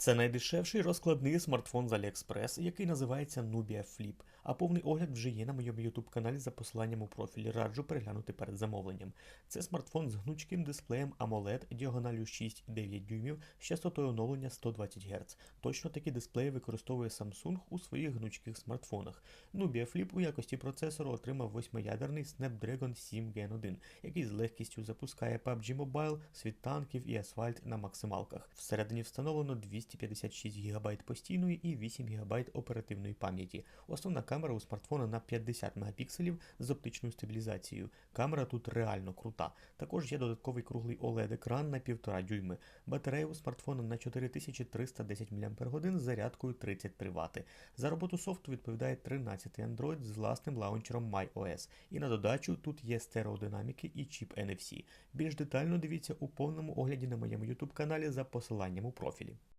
Це найдешевший розкладний смартфон з AliExpress, який називається Nubia Flip, а повний огляд вже є на моєму YouTube каналі за посиланням у профілі. Раджу переглянути перед замовленням. Це смартфон з гнучким дисплеєм AMOLED діагоналю 6,9 дюймів з частотою оновлення 120 Гц. Точно такі дисплеї використовує Samsung у своїх гнучких смартфонах. Nubia Flip у якості процесору отримав восьмиядерний Snapdragon 7 Gen 1, який з легкістю запускає PUBG Mobile, світ танків і асфальт на максималках. Всередині встановлено 256 ГБ постійної і 8 ГБ оперативної пам'яті. Основна камера у смартфона на 50 мегапікселів з оптичною стабілізацією. Камера тут реально крута. Також є додатковий круглий OLED-екран на 1,5 дюйми. Батарея у смартфона на 4310 мАч з зарядкою 33 Вт. За роботу софту відповідає 13 Android з власним лаунчером MyOS. І на додачу тут є стереодинаміки і чіп NFC. Більш детально дивіться у повному огляді на моєму YouTube каналі за посиланням у профілі.